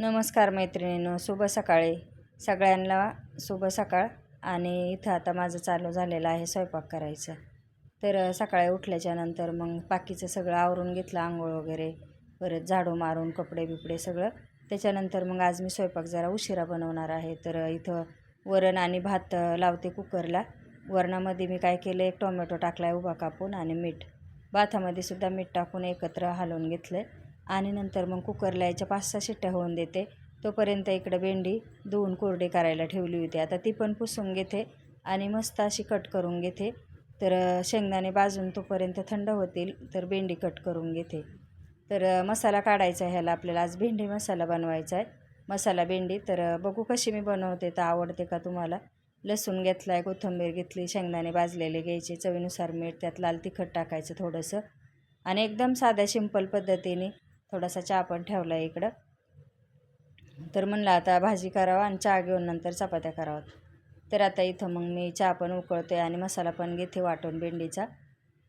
नमस्कार मैत्रिणींनो शुभ सकाळी. सगळ्यांना शुभ सकाळ. आणि इथं आता माझं चालू झालेलं आहे स्वयंपाक करायचं. तर सकाळी उठल्याच्या नंतर मग बाकीचं सगळं आवरून घेतलं आंघोळ वगैरे परत झाडू मारून कपडे बिपडे सगळं. त्याच्यानंतर मग आज मी स्वयंपाक जरा उशिरा बनवणार आहे. तर इथं वरण आणि भात लावते कुकरला. वरणामध्ये मी काय केलं एक टोमॅटो टाकला आहे उभा कापून आणि मीठ. भातामध्ये सुद्धा मीठ टाकून एकत्र हलवून घेतलं आहे आणि नंतर मग कुकरला याच्या पाच सहा शिट्ट्या होऊन देते. तोपर्यंत इकडं भेंडी धुवून कोरडी करायला ठेवली होती. आता ती पण पुसून घेते आणि मस्त अशी कट करून घेते. तर शेंगदाणे भाजून तोपर्यंत थंड होतील तर भेंडी कट करून घेते. तर मसाला काढायचा आहे ह्याला. आपल्याला आज भेंडी मसाला बनवायचा आहे. मसाला भेंडी. तर बघू कशी मी बनवते. तर आवडते का तुम्हाला? लसूण घेतला आहे कोथिंबीर घेतली शेंगदाणे भाजलेले घ्यायचे चवीनुसार मीठ त्यात लाल तिखट टाकायचं थोडंसं. आणि एकदम साध्या सिंपल पद्धतीने थोडासा चहा पण ठेवला आहे इकडं. तर म्हणलं आता भाजी करावा आणि चहा घेऊन नंतर चपात्या कराव्यात. तर आता इथं मग मी चहा पण उकळते आणि मसाला पण घेते वाटून भेंडीचा.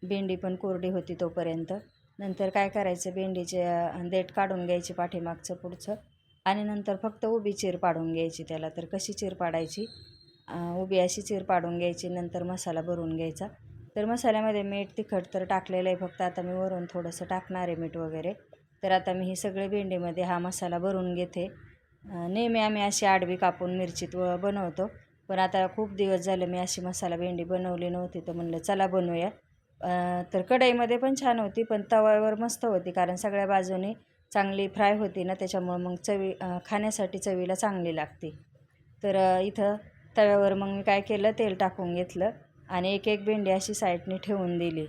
भेंडी पण कोरडी होती तोपर्यंत. नंतर काय करायचं भेंडीचे देठ काढून घ्यायची पाठीमागचं पुढचं. आणि नंतर फक्त उभी चीर पाडून घ्यायची त्याला. तर कशी चीर पाडायची? उभी अशी चीर पाडून घ्यायची नंतर मसाला भरून घ्यायचा. तर मसाल्यामध्ये मीठ तिखट तर टाकलेलं आहे. फक्त आता मी वरून थोडंसं टाकणार आहे मीठ वगैरे. तर आता मी ही सगळे भेंडीमध्ये हा मसाला भरून घेते. नेहमी आम्ही अशी आडवी कापून मिरचीत व बनवतो. पण आता खूप दिवस झाले मी अशी मसाला भेंडी बनवली नव्हती तर म्हणलं चला बनवूया. तर कढईमध्ये पण छान होती पण तव्यावर मस्त होती कारण सगळ्या बाजूने चांगली फ्राय होती ना त्याच्यामुळं मग चवी खाण्यासाठी चवीला चांगली लागते. तर इथं तव्यावर मग मी काय केलं तेल टाकून घेतलं आणि एक एक भेंडी अशी साईडने ठेवून दिली.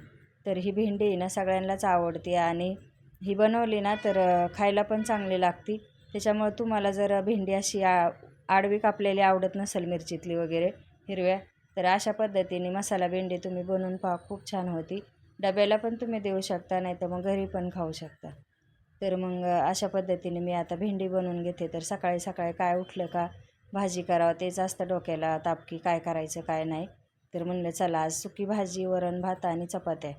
तर ही भेंडी ना सगळ्यांनाच आवडते आणि ही बनवली ना तर खायला पण चांगली लागती. त्याच्यामुळं तुम्हाला जर भेंडी अशी आ आडवी कापलेली आवडत नसेल मिरचीतली वगैरे हिरव्या तर अशा पद्धतीने मसाला भेंडी तुम्ही बनवून पहा खूप छान होती. डब्याला पण तुम्ही देऊ शकता नाही तर मग घरी पण खाऊ शकता. तर मग अशा पद्धतीने मी आता भेंडी बनवून घेते. तर सकाळी सकाळी काय उठलं का भाजी करावं तेच असतं डोक्याला तापकी काय करायचं काय नाही. तर म्हणलं चला आज सुकी भाजी वरण भात आणि चपात्या.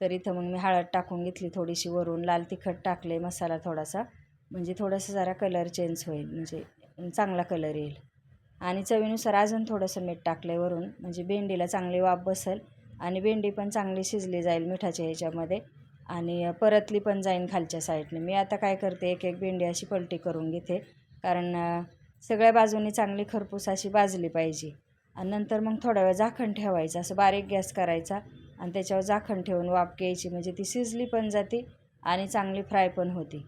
तर इथं मग मी हळद टाकून घेतली थोडीशी वरून लाल तिखट टाकले मसाला थोडासा. म्हणजे थोडंसं जरा कलर चेंज होईल म्हणजे चांगला कलर येईल. आणि चवीनुसार अजून थोडंसं मीठ टाकलं वरून म्हणजे भेंडीला चांगली वाफ बसेल. आणि भेंडी पण चांगली शिजली जाईल मिठाच्या ह्याच्यामध्ये. आणि परतली पण जाईन खालच्या साईडने. मी आता काय करते एक एक भेंडी अशी पलटी करून घेते. कारण सगळ्या बाजूनी चांगली खरपूस अशी भाजली पाहिजे. आणि नंतर मग थोडा वेळ झाकण ठेवायचं असं बारीक गॅस करायचा. आणि त्याच्यावर झाकण ठेवून वाफ घ्यायची. म्हणजे ती शिजली पण जाते आणि चांगली फ्राय पण होती.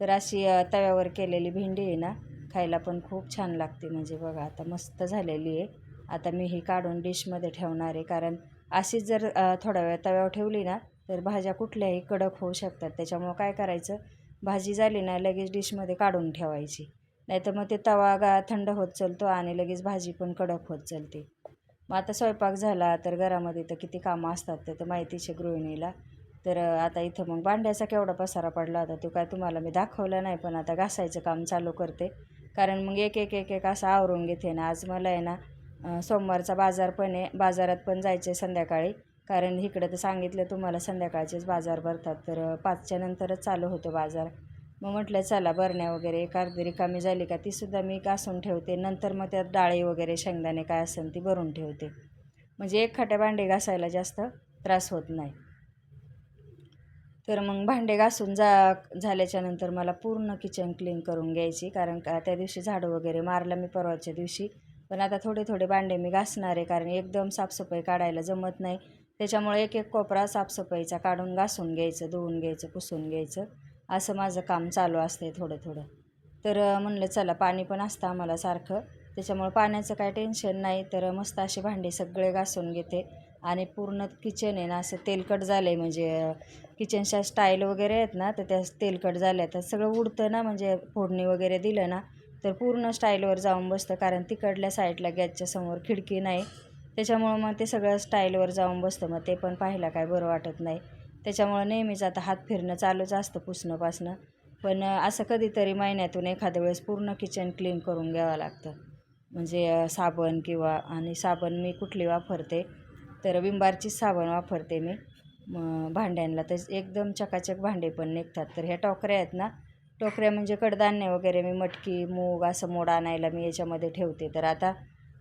तर अशी तव्यावर केलेली भेंडी आहे ना खायला पण खूप छान लागते. म्हणजे बघा आता मस्त झालेली आहे. आता मी ही काढून डिशमध्ये ठेवणार आहे. कारण अशीच जर थोडा वेळ तव्यावर ठेवली ना तर भाज्या कुठल्याही कडक होऊ शकतात. त्याच्यामुळं काय करायचं भाजी झाली ना लगेच डिशमध्ये काढून ठेवायची. नाहीतर मग ते तवा गा थंड होत चालतो आणि लगेच भाजी पण कडक होत चालते. मग आता स्वयंपाक झाला तर घरामध्ये तर किती कामं असतात ते तर माहितीचे गृहिणीला. तर आता इथं मग भांड्याचा केवढा पसारा पडला होता तो काय तुम्हाला मी दाखवला नाही पण आता घासायचं काम चालू करते. कारण मग एक एक एक एक असं आवरून घेते ना. आज मला आहे ना सोमवारचा बाजार पण आहे. बाजारात पण जायचं आहे संध्याकाळी. कारण इकडं तर सांगितलं तुम्हाला संध्याकाळचेच बाजार भरतात. तर पाचच्या नंतरच चालू होतो बाजार. मग म्हटलं चला बरण्या वगैरे एक अर्धी रिकामी झाली का तीसुद्धा मी घासून ठेवते. नंतर मग त्यात डाळी वगैरे शेंगदाणे काय असेल ती भरून ठेवते. म्हणजे एक खाटे भांडे घासायला जास्त त्रास होत नाही. तर मग भांडे घासून जा झाल्याच्यानंतर मला पूर्ण किचन क्लीन करून घ्यायची. कारण का त्या दिवशी झाडं वगैरे मारलं मी परवाच्या दिवशी. पण आता थोडे थोडे भांडे मी घासणार आहे. कारण एकदम साफसफाई काढायला जमत नाही. त्याच्यामुळे एक एक कोपरा साफसफाईचा काढून घासून घ्यायचं धुवून घ्यायचं पुसून घ्यायचं. असं माझं काम चालू असतं थोडं थोडं. तर म्हणलं चला पाणी पण असतं आम्हाला सारखं. त्याच्यामुळं पाण्याचं काय टेन्शन नाही. तर मस्त असे भांडे सगळे घासून घेते. आणि पूर्ण किचन आहे ना असं तेलकट झालं आहे म्हणजे किचनच्या स्टाईल वगैरे आहेत ना तर त्या तेलकट झाल्या तर सगळं उडतं ना म्हणजे फोडणी वगैरे दिलं ना तर पूर्ण स्टाईलवर जाऊन बसतं. कारण तिकडल्या साईडला गॅसच्या समोर खिडकी नाही. त्याच्यामुळं मग ते सगळं स्टाईलवर जाऊन बसतं. मग ते पण पाहायला काय बरं वाटत नाही. त्याच्यामुळं नेहमीच आता हात फिरणं चालूच असतं पुसणं पासणं पण असं कधीतरी महिन्यातून एखाद्या वेळेस पूर्ण किचन क्लीन करून घ्यावं लागतं. म्हणजे साबण किंवा आणि साबण मी कुठली वापरते तर विंबारचीच साबण वापरते मी. मग भांड्यांना तर एकदम चकाचक भांडे पण निघतात. तर ह्या टोकऱ्या आहेत ना टोकऱ्या म्हणजे कडधान्य वगैरे मी मटकी मूग असं मोड आणायला मी याच्यामध्ये ठेवते. तर आता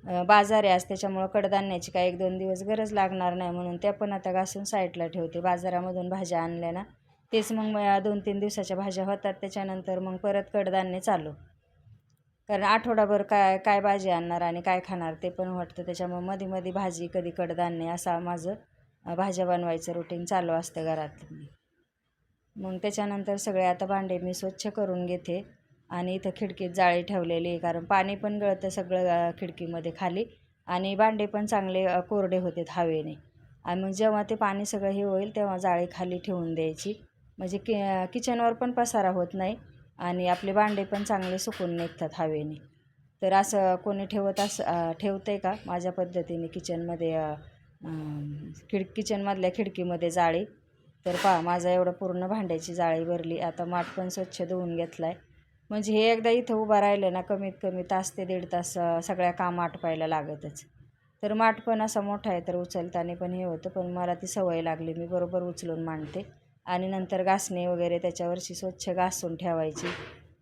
बाजार आहे आज त्याच्यामुळं कडधान्याची काय एक दोन दिवस गरज लागणार नाही म्हणून त्या पण आता घासून साईडला ठेवते. बाजारामधून भाज्या आणल्या ना तेच मग दोन तीन दिवसाच्या भाज्या होतात. त्याच्यानंतर मग परत कडधान्य चालू. कारण आठवडाभर काय काय भाजी आणणार आणि काय खाणार ते पण वाटतं. त्याच्यामुळं मध्ये मध्ये भाजी कधी कडधान्य असा माझं भाज्या बनवायचं रुटीन चालू असतं घरात मग त्याच्यानंतर सगळे आता भांडे मी स्वच्छ करून घेते. आणि इथं खिडकीत जाळी ठेवलेली आहे कारण पाणी पण गळतं सगळं खिडकीमध्ये खाली. आणि भांडे पण चांगले कोरडे होते हवेने. आणि मग जेव्हा ते पाणी सगळं हे होईल तेव्हा जाळी खाली ठेवून द्यायची. म्हणजे कि किचनवर पण पसारा होत नाही आणि आपले भांडे पण चांगले सुकून निघतात हवेने. तर असं कोणी ठेवत असं ठेवतं आहे का माझ्या पद्धतीने किचनमध्ये खिड किचनमधल्या खिडकीमध्ये जाळी? तर पहा माझा एवढं पूर्ण भांड्याची जाळी भरली. आता माठ पण स्वच्छ धुवून घेतला आहे म्हणजे हे एकदा इथं उभं राहिलं ना कमीत कमी तास ते दीड तास सगळ्या काम आटपायला लागतच. तर माठ पण असा मोठा आहे तर उचलताना पण हे होतं पण मला ती सवय लागली मी बरोबर उचलून मांडते. आणि नंतर घासणे वगैरे त्याच्यावरची स्वच्छ घासून ठेवायची.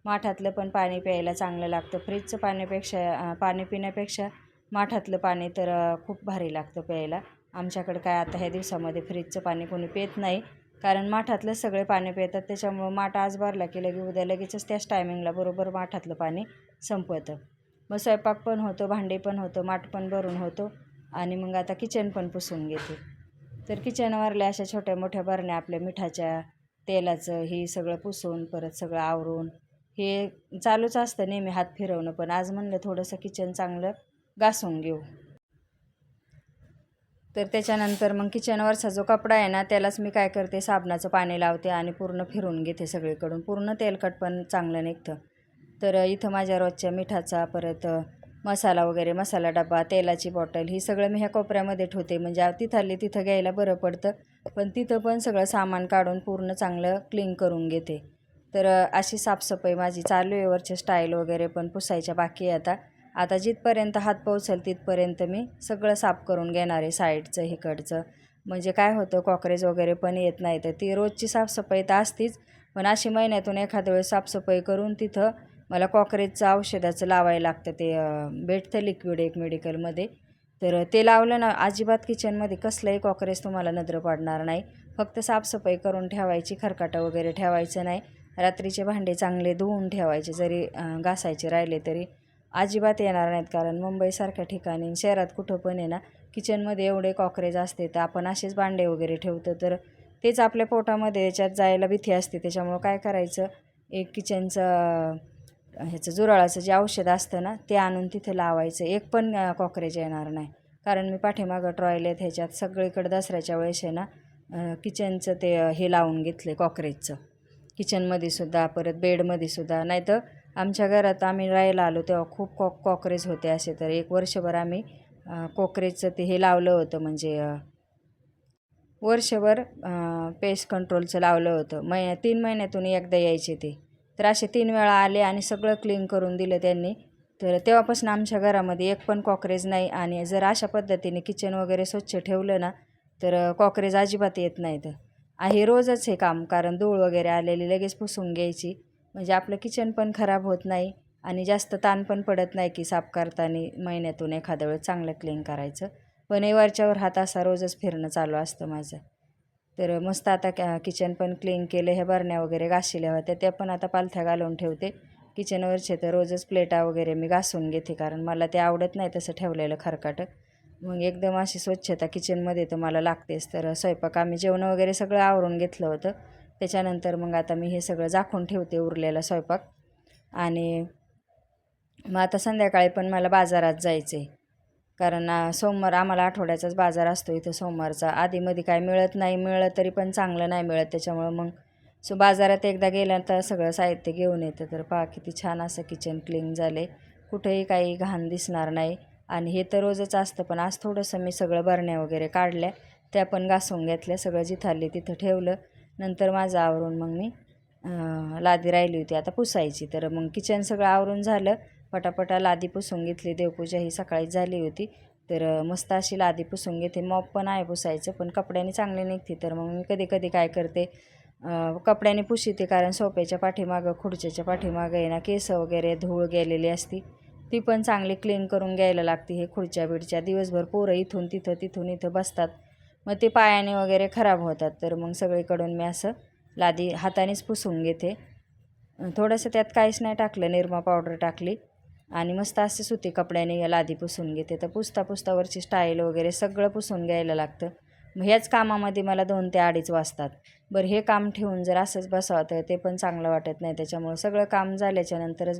माठातलं पण पाणी प्यायला चांगलं लागतं. फ्रीजचं पाण्यापेक्षा पाणी पिण्यापेक्षा माठातलं पाणी तर खूप भारी लागतं प्यायला. आमच्याकडं काय आता ह्या दिवसामध्ये फ्रीजचं पाणी कोणी पित नाही कारण माठातलं सगळे पाणी पितात त्याच्यामुळं माठ आज भरला की लगे उद्या लगेचच त्याच टायमिंगला बरोबर माठातलं पाणी संपवतं. मग स्वयंपाक पण होतो भांडे पण होतं माठ पण भरून होतो आणि मग आता किचन पण पुसून घेते. तर किचनवरल्या अशा छोट्या मोठ्या बरण्या आपल्या मिठाच्या तेलाचं हे सगळं पुसून परत सगळं आवरून हे चालूच असतं नेहमी हात फिरवणं. पण आज म्हणलं थोडंसं किचन चांगलं घासून घेऊ. तर त्याच्यानंतर मग किचनवरचा जो कपडा आहे ना त्यालाच मी काय करते साबणाचं पाणी लावते आणि पूर्ण फिरून घेते सगळीकडून. पूर्ण तेलकट पण चांगलं निघतं. तर इथं माझ्या रोजच्या मिठाचा परत मसाला वगैरे मसाला डबा तेलाची बॉटल ही सगळं मी ह्या कोपऱ्यामध्ये ठेवते. म्हणजे तिथली तिथं घ्यायला बरं पडतं. पण तिथं पण सगळं सामान काढून पूर्ण चांगलं क्लीन करून घेते. तर अशी साफसफाई माझी चालू आहे. वरचे स्टाईल वगैरे पण पुसायच्या बाकी आहे आता. आता जिथपर्यंत हात पोचेल तिथपर्यंत मी सगळं साफ करून घेणार आहे साईडचं हिकडचं. म्हणजे काय होतं कॉक्रेज वगैरे पण येत नाही. तर ती रोजची साफसफाई तर असतीच पण अशी महिन्यातून एखाद्या वेळेस साफसफाई करून तिथं मला कॉक्रेजचं औषधाचं लावायला लागतं. ते भेटतं लिक्विड एक मेडिकलमध्ये तर ते लावलं ना अजिबात किचनमध्ये कसलंही कॉक्रेज तुम्हाला नजर पडणार नाही. फक्त साफसफाई करून ठेवायची खरकाटं वगैरे ठेवायचं नाही. रात्रीचे भांडे चांगले धुवून ठेवायचे जरी घासायचे राहिले तरी. अजिबात येणार नाहीत कारण मुंबईसारख्या ठिकाणी शहरात कुठं पण आहे ना किचनमध्ये एवढे कॉक्रेज असते तर आपण असेच भांडे वगैरे ठेवतो. तर तेच आपल्या पोटामध्ये याच्यात जायला भीती असते. त्याच्यामुळं काय करायचं? एक किचनचं ह्याचं जुराळाचं जे औषध असतं ना ते आणून तिथे लावायचं. एक पण कॉक्रेज येणार नाही. कारण मी पाठीमागं ट्रॉयलेत ह्याच्यात सगळीकडे दसऱ्याच्या वेळेस आहे ना किचनचं ते हे लावून घेतले कॉक्रेजचं किचनमध्ये सुद्धा परत बेडमध्ये सुद्धा. नाही तर आमच्या घरात आम्ही राहायला आलो तेव्हा खूप कॉक कॉक्रेज होते असे तर एक वर्षभर आम्ही कॉक्रेजचं ते हे लावलं होतं म्हणजे वर्षभर पेस्ट कंट्रोलचं लावलं होतं. मै तीन महिन्यातून एकदा यायचे ते. तर असे तीन वेळा आले आणि सगळं क्लीन करून दिलं त्यांनी. तर तेव्हापासून आमच्या घरामध्ये एक पण कॉक्रेज नाही आणि जर अशा पद्धतीने किचन वगैरे स्वच्छ ठेवलं ना तर कॉक्रेज अजिबात येत नाहीत. आहे रोजच हे काम कारण धूळ वगैरे आलेली लगेच पुसून घ्यायची. म्हणजे आपलं किचन पण खराब होत नाही आणि जास्त ताण पण पडत नाही की साफ करताना महिन्यातून एखाद्या वेळेस चांगलं क्लीन करायचं. पण हे वरच्यावर हात असा रोजच फिरणं चालू असतं माझं. तर मस्त आता कॅ किचन पण क्लीन केलं हे बरण्या वगैरे घासलेल्या होत्या त्या पण आता पालथ्या घालून ठेवते. किचनवरचे तर रोजच प्लेटा वगैरे मी घासून घेते कारण मला ते आवडत नाही तसं ठेवलेलं खरकाटं. मग एकदम अशी स्वच्छता किचनमध्ये तर मला लागतेच. तर स्वयंपाक आम्ही जेवण वगैरे सगळं आवरून घेतलं होतं. त्याच्यानंतर मग आता मी हे सगळं झाकून ठेवते उरलेला स्वयंपाक. आणि मग आता संध्याकाळी पण मला बाजारात जायचं आहे कारण सोमवार आम्हाला आठवड्याचाच बाजार असतो इथं सोमवारचा. आधीमध्ये काय मिळत नाही मिळलं तरी पण चांगलं नाही मिळत. त्याच्यामुळं मग सो बाजारात एकदा गेल्यानंतर सगळं साहित्य घेऊन येतं. तर पहा किती छान असं किचन क्लीन झाले कुठेही काही घाण दिसणार नाही. आणि हे तर रोजच असतं पण आज थोडंसं मी सगळं बरण्या वगैरे काढल्या. त्या पण घासून घेतल्या सगळं जिथं आली तिथं ठेवलं. नंतर माझं आवरून मग मी लादी राहिली होती. आता पुसायची. तर मग किचन सगळं आवरून झालं. पटापटा लादी पुसून घेतली. देवपूजा ही सकाळीच झाली होती. तर मस्त अशी लादी पुसून घेते. मॉप पण आहे पुसायचं पण कपड्याने चांगली निघते. तर मग मी कधी कधी काय करते कपड्याने पुशीते. कारण सोप्याच्या पाठीमागं खुर्च्याच्या पाठीमागं आहे ना केस वगैरे धूळ गेलेली असती. ती पण चांगली क्लीन करून घ्यायला लागते. हे खुर्च्या बिडच्या दिवसभर पोरं इथून तिथं तिथून इथं बसतात. मग ते पायाने वगैरे खराब होतात. तर मग सगळीकडून मी असं लादी हातानेच पुसून घेते. थोडंसं त्यात काहीच नाही टाकलं निरमा पावडर टाकली आणि मस्त असे सुती कपड्याने लादी पुसून घेते. तर पुसता पुसतावरची स्टाईल वगैरे सगळं पुसून घ्यायला लागतं. मग ह्याच कामामध्ये मला दोन ते अडीच वाजतात. बरं हे काम ठेवून जर असंच बसावं तर ते पण चांगलं वाटत नाही. त्याच्यामुळं सगळं काम झाल्याच्यानंतरच